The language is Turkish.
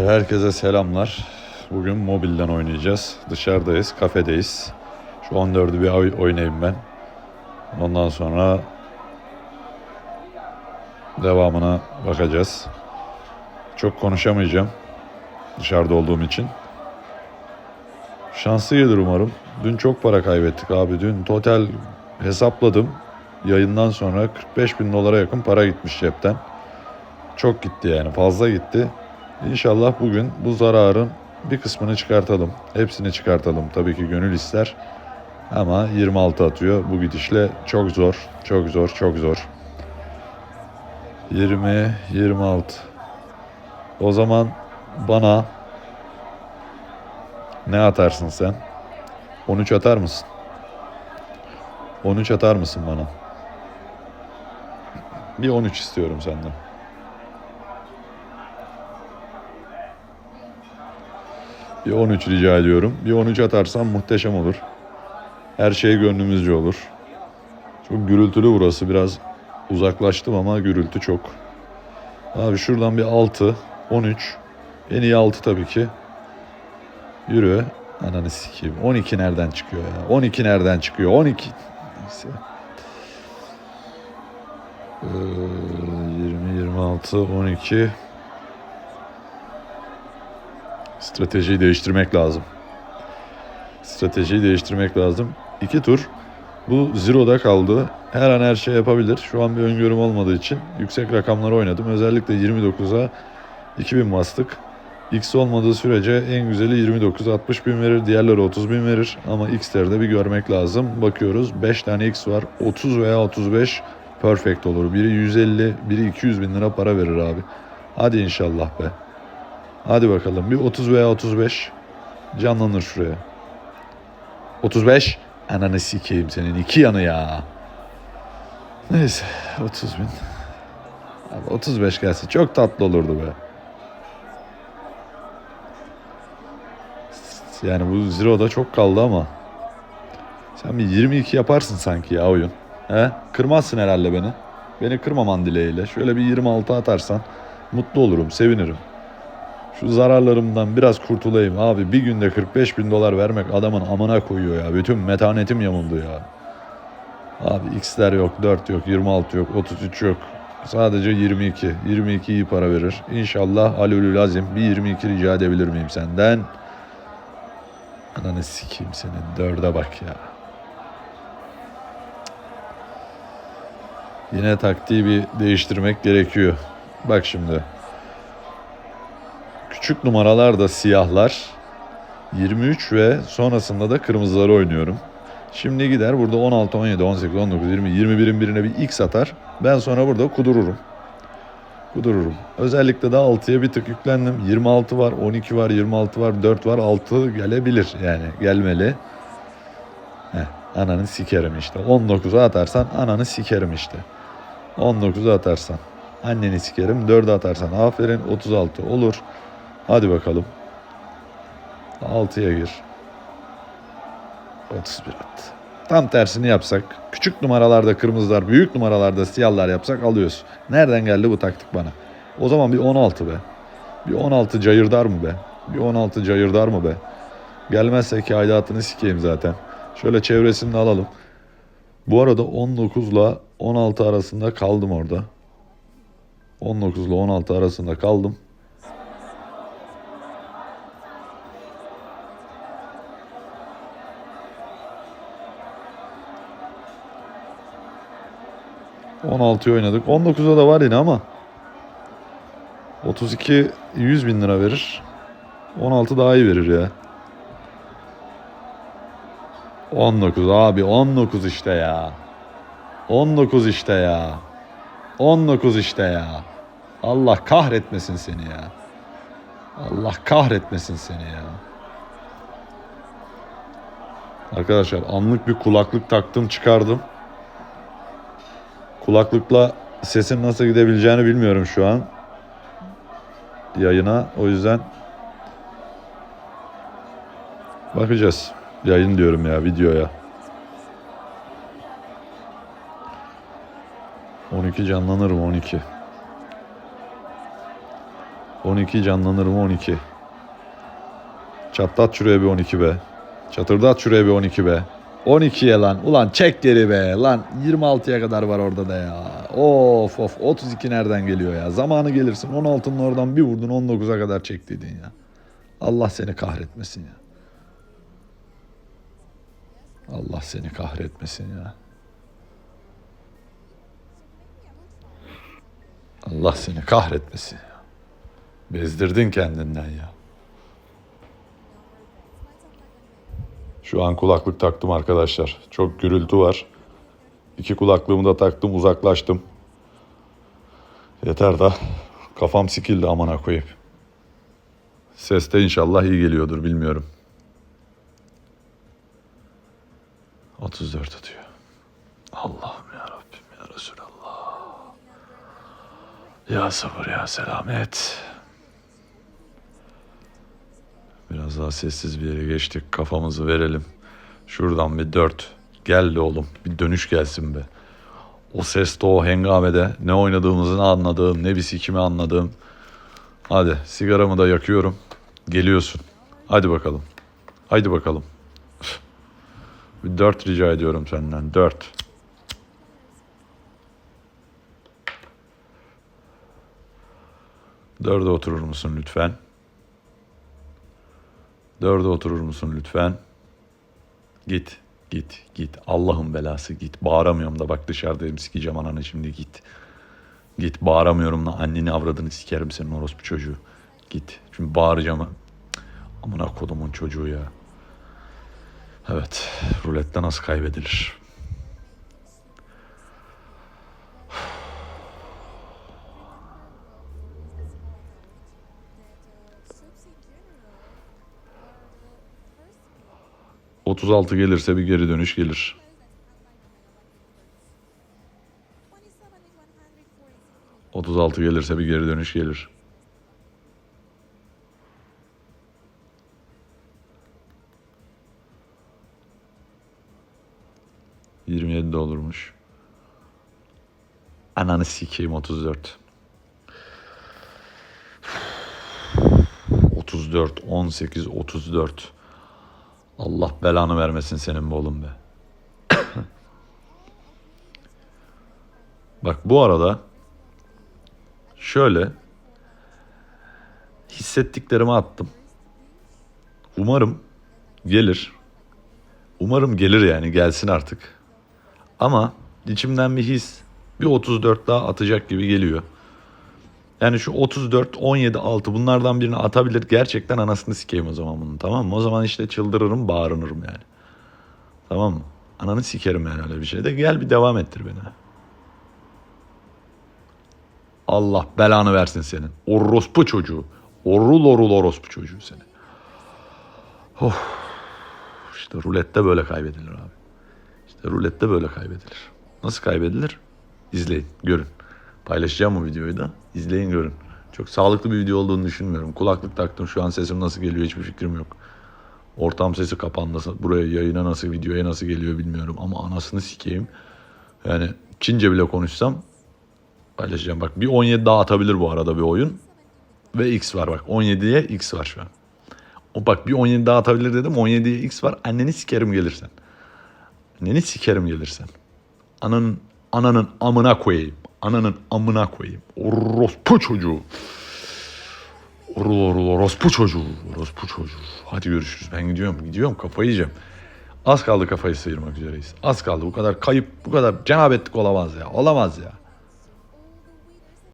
Herkese selamlar. Bugün mobilden oynayacağız. Dışarıdayız, kafedeyiz. Şu 14'ü bir oy- oynayayım ben. Ondan sonra devamına bakacağız. Çok konuşamayacağım dışarıda olduğum için. Şanslı gelir umarım. Dün çok para kaybettik abi. Dün total hesapladım. Yayından sonra 45 bin dolara yakın para gitmiş cepten. Çok gitti yani fazla gitti. İnşallah bugün bu zararın bir kısmını çıkartalım. Hepsini çıkartalım. Tabii ki gönül ister. Ama 26 atıyor. Bu gidişle çok zor. Çok zor. Çok zor. 20, 26. O zaman bana ne atarsın sen? 13 atar mısın? 13 atar mısın bana? Bir 13 istiyorum senden. Bir 13 rica ediyorum. Bir 13 atarsan muhteşem olur. Her şey gönlümüzce olur. Çok gürültülü burası. Biraz uzaklaştım ama gürültü çok. Abi şuradan bir 6, 13. En iyi 6 tabii ki. Yürü. Ananı sikeyim. 12 nereden çıkıyor ya? 12 nereden çıkıyor? 12. Neyse. Ee, 20, 26, 12. Stratejiyi değiştirmek lazım. Stratejiyi değiştirmek lazım. İki tur. Bu zero'da kaldı. Her an her şey yapabilir. Şu an bir öngörüm olmadığı için yüksek rakamlar oynadım. Özellikle 29'a 2000 bastık. X olmadığı sürece en güzeli 29 60 bin verir. Diğerleri 30 bin verir. Ama X'lerde bir görmek lazım. Bakıyoruz 5 tane X var. 30 veya 35 perfect olur. Biri 150, biri 200 bin lira para verir abi. Hadi inşallah be. Hadi bakalım bir 30 veya 35 canlanır şuraya. 35 ananı sikeyim senin iki yanı ya. Neyse 30 bin. Abi 35 gelse çok tatlı olurdu be. Yani bu Zero'da çok kaldı ama. Sen bir 22 yaparsın sanki ya oyun. He? Kırmazsın herhalde beni. Beni kırmaman dileğiyle. Şöyle bir 26 atarsan mutlu olurum, sevinirim. Şu zararlarımdan biraz kurtulayım abi. Bir günde 45 bin dolar vermek adamın amına koyuyor ya. Bütün metanetim yamuldu ya. Abi X'ler yok, 4 yok, 26 yok, 33 yok. Sadece 22. 22 iyi para verir. İnşallah Alülü Lazim bir 22 rica edebilir miyim senden? Ananı sikeyim senin. Dörde bak ya. Yine taktiği bir değiştirmek gerekiyor. Bak şimdi. Küçük numaralar da siyahlar. 23 ve sonrasında da kırmızıları oynuyorum. Şimdi gider burada 16, 17, 18, 19, 20, 21'in birine bir X atar. Ben sonra burada kudururum. Kudururum. Özellikle de 6'ya bir tık yüklendim. 26 var, 12 var, 26 var, 4 var, 6 gelebilir yani gelmeli. Heh, ananı sikerim işte. 19'a atarsan ananı sikerim işte. 19'a atarsan anneni sikerim. 4'e atarsan aferin 36 olur. Hadi bakalım. 6'ya gir. 31 at. Tam tersini yapsak, küçük numaralarda kırmızılar, büyük numaralarda siyahlar yapsak alıyoruz. Nereden geldi bu taktik bana? O zaman bir 16 be. Bir 16 cayırdar mı be? Bir 16 cayırdar mı be? Gelmezse ki aidatını sikeyim zaten. Şöyle çevresini alalım. Bu arada 19 ile 16 arasında kaldım orada. 19 ile 16 arasında kaldım. ...16'yı oynadık. 19'da da var yine ama... ...32 100 bin lira verir. 16 daha iyi verir ya. 19 abi 19 işte ya. 19 işte ya. 19 işte ya. Allah kahretmesin seni ya. Allah kahretmesin seni ya. Arkadaşlar anlık bir kulaklık taktım çıkardım. Kulaklıkla sesin nasıl gidebileceğini bilmiyorum şu an. Yayına o yüzden bakacağız. Yayın diyorum ya videoya. 12 canlanırım 12. 12 canlanır mı 12. Çatlat şuraya bir 12 be. Çatırdat şuraya bir 12 be. 12'ye lan. Ulan çek geri be. Lan 26'ya kadar var orada da ya. Of of 32 nereden geliyor ya. Zamanı gelirsin 16'nın oradan bir vurdun 19'a kadar çektiydin ya. Allah seni kahretmesin ya. Allah seni kahretmesin ya. Allah seni kahretmesin ya. Bezdirdin kendinden ya. Şu an kulaklık taktım arkadaşlar. Çok gürültü var. İki kulaklığımı da taktım uzaklaştım. Yeter da kafam sikildi amına koyup. Ses de inşallah iyi geliyordur bilmiyorum. 34 atıyor. Allah'ım ya Rabbim ya Resulallah. Ya sabır ya selamet. Biraz daha sessiz bir yere geçtik. Kafamızı verelim. Şuradan bir dört. Geldi oğlum. Bir dönüş gelsin be. O seste o hengamede ne oynadığımızı anladığım, ne bir sikimi anladığım. Hadi sigaramı da yakıyorum. Geliyorsun. Hadi bakalım. Haydi bakalım. Bir dört rica ediyorum senden. Dört. Dörde oturur musun lütfen? Dörde oturur musun lütfen? Git, git, git. Allah'ın belası git. Bağıramıyorum da bak dışarıdayım sikeceğim ananı şimdi git. Git bağıramıyorum da anneni avradını sikerim senin orospu çocuğu. Git. Şimdi bağıracağım. Amına kodumun çocuğu ya. Evet. Rulette nasıl kaybedilir? 36 general are the first gelirse bir geri dönüş gelir. 27 in 146 36 gelirse bir geri dönüş gelir. ...27 de olurmuş. Ananı sikeyim 34. 34, 18, 34. Allah belanı vermesin senin bu oğlum be. Bak bu arada şöyle hissettiklerimi attım. Umarım gelir. Umarım gelir yani gelsin artık. Ama içimden bir his bir 34 daha atacak gibi geliyor. Yani şu 34, 17, 6 bunlardan birini atabilir. Gerçekten anasını sikeyim o zaman bunun tamam mı? O zaman işte çıldırırım, bağırınırım yani. Tamam mı? Ananı sikerim yani öyle bir şeyde. Gel bir devam ettir beni. Allah belanı versin senin. Orospu çocuğu. Orul orul orospu çocuğu seni. Of. İşte rulette böyle kaybedilir abi. İşte rulette böyle kaybedilir. Nasıl kaybedilir? İzleyin, görün. Paylaşacağım bu videoyu da. İzleyin, görün. Çok sağlıklı bir video olduğunu düşünmüyorum. Kulaklık taktım. Şu an sesim nasıl geliyor hiçbir fikrim yok. Ortam sesi kapandı. Buraya yayına nasıl, videoya nasıl geliyor bilmiyorum. Ama anasını sikeyim. Yani Çince bile konuşsam paylaşacağım. Bak bir 17 daha atabilir bu arada bir oyun. Ve X var bak. 17'ye X var şu an. O bak bir 17 daha atabilir dedim. 17'ye X var. Anneni sikerim gelirsen. Anneni sikerim gelirsen. Ananın ananın amına koyayım. Ananın amına koyayım. Orospu çocuğu. Orul orul orospu çocuğu. Orospu çocuğu. Hadi görüşürüz. Ben gidiyorum. Gidiyorum. Kafayı yiyeceğim. Az kaldı kafayı sıyırmak üzereyiz. Az kaldı. Bu kadar kayıp, bu kadar cenabetlik olamaz ya. Olamaz ya.